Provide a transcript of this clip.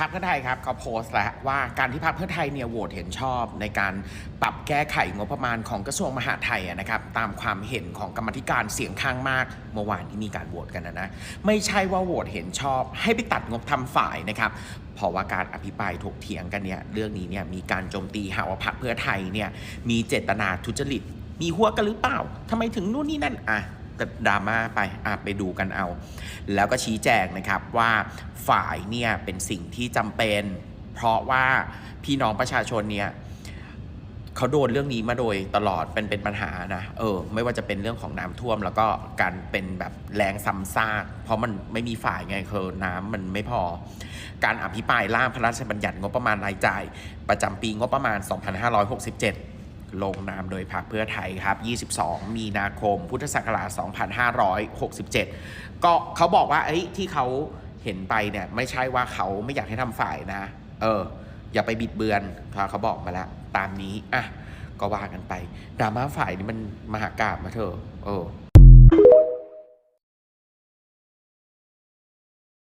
พรรคเพื่อไทยครับเขาโพสต์แล้วว่าการที่พรรคเพื่อไทยเนี่ยโหวตเห็นชอบ ในการปรับแก้ไขงบประมาณของกระทรวงมหาดไทยอะนะครับตามความเห็นของกรรมธิการเสียงข้างมากเมื่อวานที่มีการโหวตกันนะนะไม่ใช่ว่าโหวตเห็นชอบ ให้ไปตัดงบทำฝ่ายนะครับเพราะว่าการอภิปรายถกเถียงกันเนี่ยเรื่องนี้เนี่ยมีการโจมตีหาว่าพรรคเพื่อไทยเนี่ยมีเจตนาทุจริตมีหัวกันหรือเปล่าทำไมถึงนู่นนี่นั่นอะ ดราม่าไปอะไปดูกันเอา แล้วก็ชี้แจงนะครับว่าฝ่ายเนี่ยเป็นสิ่งที่จำเป็น เพราะว่าพี่น้องประชาชนเนี่ยเขาโดนเรื่องนี้มาโดยตลอดเป็นเป็นปัญหานะเออ ไม่ว่าจะเป็นเรื่องของน้ำท่วม แล้วก็การเป็นแบบแรงซ้ำซาก เพราะมันไม่มีฝ่ายไงคือน้ำมันไม่พอ การอภิปรายร่างพระราชบัญญัติงบประมาณรายจ่าย ประจำปีงบประมาณ 2567 ลงนามโดยพรรคเพื่อไทยครับ 22 มีนาคม พุทธศักราช 2567 ก็เขาบอกว่าเอ้ยที่เขาเห็นไปเนี่ยไม่ใช่ว่าเขาไม่อยากให้ทำฝ่ายนะ เออ อย่าไปบิดเบือนเขาเขาบอกมาแล้ว ตามนี้ อะ ก็ว่ากันไปดราม่าฝ่ายนี่มันมหากราบมาเถอะเออ